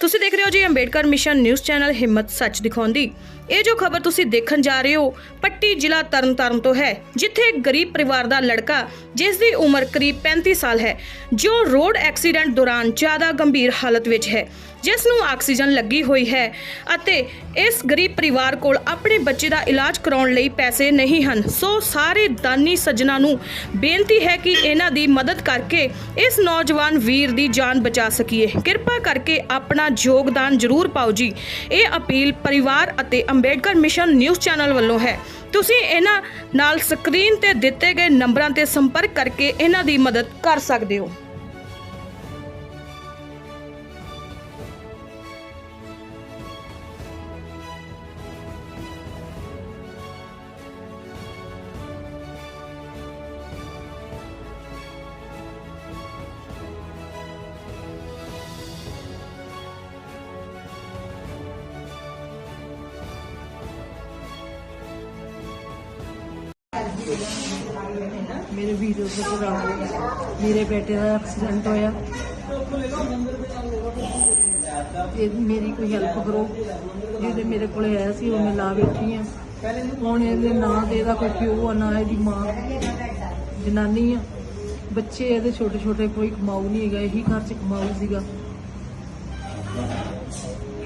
ਤੁਸੀਂ ਦੇਖ ਰਹੇ ਹੋ ਜੀ ਅੰਬੇਡਕਰ ਮਿਸ਼ਨ ਨਿਊਜ਼ ਚੈਨਲ ਹਿੰਮਤ ਸੱਚ ਦਿਖਾਉਂਦੀ। ਇਹ ਜੋ ਖਬਰ ਤੁਸੀਂ ਦੇਖਣ ਜਾ ਰਹੇ ਹੋ, ਪੱਟੀ ਜ਼ਿਲ੍ਹਾ ਤਰਨਤਾਰਨ ਤੋਂ ਹੈ, ਜਿੱਥੇ ਗਰੀਬ ਪਰਿਵਾਰ ਦਾ ਲੜਕਾ, ਜਿਸ ਦੀ ਉਮਰ ਕਰੀਬ 35 ਸਾਲ ਹੈ, ਜੋ ਰੋਡ ਐਕਸੀਡੈਂਟ ਦੌਰਾਨ ਜ਼ਿਆਦਾ ਗੰਭੀਰ ਹਾਲਤ ਵਿੱਚ ਹੈ। ਜਿਸ ਨੂੰ ਆਕਸੀਜਨ ਲੱਗੀ ਹੋਈ ਹੈ ਅਤੇ ਇਸ ਗਰੀਬ ਪਰਿਵਾਰ ਕੋਲ ਆਪਣੇ ਬੱਚੇ ਦਾ ਇਲਾਜ ਕਰਾਉਣ ਲਈ ਪੈਸੇ ਨਹੀਂ ਹਨ। ਸੋ ਸਾਰੇ ਦਾਨੀ ਸੱਜਣਾ ਨੂੰ ਬੇਨਤੀ ਹੈ ਕਿ ਇਹਨਾਂ ਦੀ ਮਦਦ ਕਰਕੇ ਇਸ ਨੌਜਵਾਨ ਵੀਰ ਦੀ ਜਾਨ ਬਚਾ ਸਕੀਏ। ਕਿਰਪਾ ਕਰਕੇ ਆਪਣਾ ਯੋਗਦਾਨ ਜ਼ਰੂਰ ਪਾਓ ਜੀ। ਇਹ ਅਪੀਲ ਪਰਿਵਾਰ ਅਤੇ ਅੰਬੇਡਕਰ ਮਿਸ਼ਨ ਨਿਊਜ਼ ਚੈਨਲ ਵੱਲੋਂ ਹੈ। ਤੁਸੀਂ ਇਹਨਾਂ ਨਾਲ ਸਕਰੀਨ ਤੇ ਦਿੱਤੇ ਗਏ ਨੰਬਰਾਂ ਤੇ ਸੰਪਰਕ ਕਰਕੇ ਇਹਨਾਂ ਦੀ ਮਦਦ ਕਰ ਸਕਦੇ ਹੋ। ਮੇਰੇ ਵੀਡੀਓ ਤੋਂ ਕਰਾਓ ਮੇਰੇ ਬੇਟੇ ਦਾ ਐਕਸੀਡੈਂਟ ਹੋਇਆ। ਤੇ ਮੇਰੀ ਕੋਈ ਹੈਲਪ ਕਰੋ। ਜਿਹਦੇ ਮੇਰੇ ਕੋਲੇ ਆਇਆ ਸੀ, ਉਹ ਮੈਂ ਲਾ ਬੈਠੀ ਆ ਹੁਣ ਇਹਦੇ ਨਾਂ ਦੇ ਦਾ ਕੋਈ ਪਿਓ ਆ, ਨਾ ਇਹਦੀ ਮਾਂ। ਜਨਾਨੀ ਆ। ਬੱਚੇ ਇਹਦੇ ਛੋਟੇ ਛੋਟੇ ਕੋਈ ਕਮਾਊ ਨਹੀਂ ਹੈਗਾ, ਇਹੀ ਘਰ ਚ ਕਮਾਊ ਸੀਗਾ।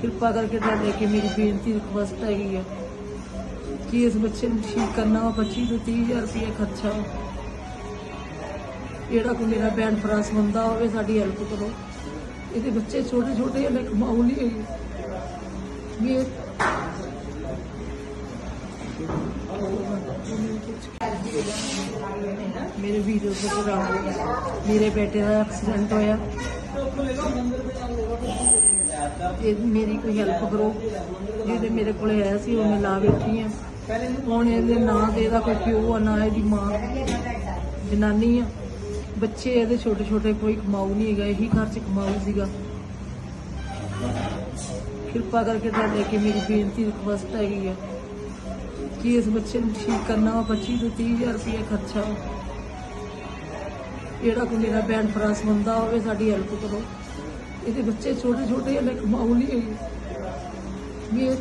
ਕਿਰਪਾ ਕਰਕੇ ਤੁਹਾਡੇ ਅੱਗੇ ਮੇਰੀ ਬੇਨਤੀ ਰਿਕਵੈਸਟ ਹੈਗੀ ਆ ਕਿ ਇਸ ਬੱਚੇ ਨੂੰ ਠੀਕ ਕਰਨਾ ਵਾ। 25 ਤੋਂ 30000 ਰੁਪਏ ਖਰਚਾ ਵਾ। ਜਿਹੜਾ ਕੋਈ ਮੇਰਾ ਭੈਣ ਭਰਾ ਸੰਬੰਧਾ ਹੋਵੇ, ਸਾਡੀ ਹੈਲਪ ਕਰੋ। ਇਹਦੇ ਬੱਚੇ ਛੋਟੇ ਛੋਟੇ ਹਲੇ ਕਮਾਊ ਨਹੀਂ ਹੈਗੇ ਵੀ ਮੇਰੇ ਵੀਡੀਓ ਤੋਂ ਕਰਾਓ ਮੇਰੇ ਬੇਟੇ ਦਾ ਐਕਸੀਡੈਂਟ ਹੋਇਆ। ਇਹ ਮੇਰੀ ਕੋਈ ਹੈਲਪ ਕਰੋ। ਜਿਹਦੇ ਮੇਰੇ ਕੋਲੇ ਆਇਆ ਸੀ, ਉਹ ਮੈਂ ਲਾ ਬੈਠੀ ਆ। ਹੁਣ ਇਹਦੇ ਨਾਂ ਦੇ ਦਾ ਕੋਈ ਪਿਓ ਆ, ਨਾ ਇਹਦੀ ਮਾਂ। ਜਨਾਨੀ ਆ। ਬੱਚੇ ਇਹਦੇ ਛੋਟੇ ਛੋਟੇ ਕੋਈ ਕਮਾਊ ਨਹੀਂ ਹੈਗਾ, ਇਹੀ ਘਰ ਚ ਕਮਾਊ ਸੀਗਾ। ਕਿਰਪਾ ਕਰਕੇ ਤੁਹਾਡੇ ਅੱਗੇ ਮੇਰੀ ਬੇਨਤੀ ਰਿਕਵੈਸਟ ਹੈਗੀ ਆ ਕਿ ਇਸ ਬੱਚੇ ਨੂੰ ਠੀਕ ਕਰਨਾ ਵਾ 25 ਤੋਂ 30000 ਰੁਪਏ ਖਰਚਾ ਵਾ। ਜਿਹੜਾ ਕੋਈ ਮੇਰਾ ਭੈਣ ਭਰਾ ਸੰਬੰਧਾ ਹੋਵੇ, ਸਾਡੀ ਹੈਲਪ ਕਰੋ। ਇਹਦੇ ਬੱਚੇ ਛੋਟੇ ਛੋਟੇ ਹਲੇ ਕਮਾਊ ਨਹੀਂ ਹੈਗੇ। ਵੀ ਇਹ-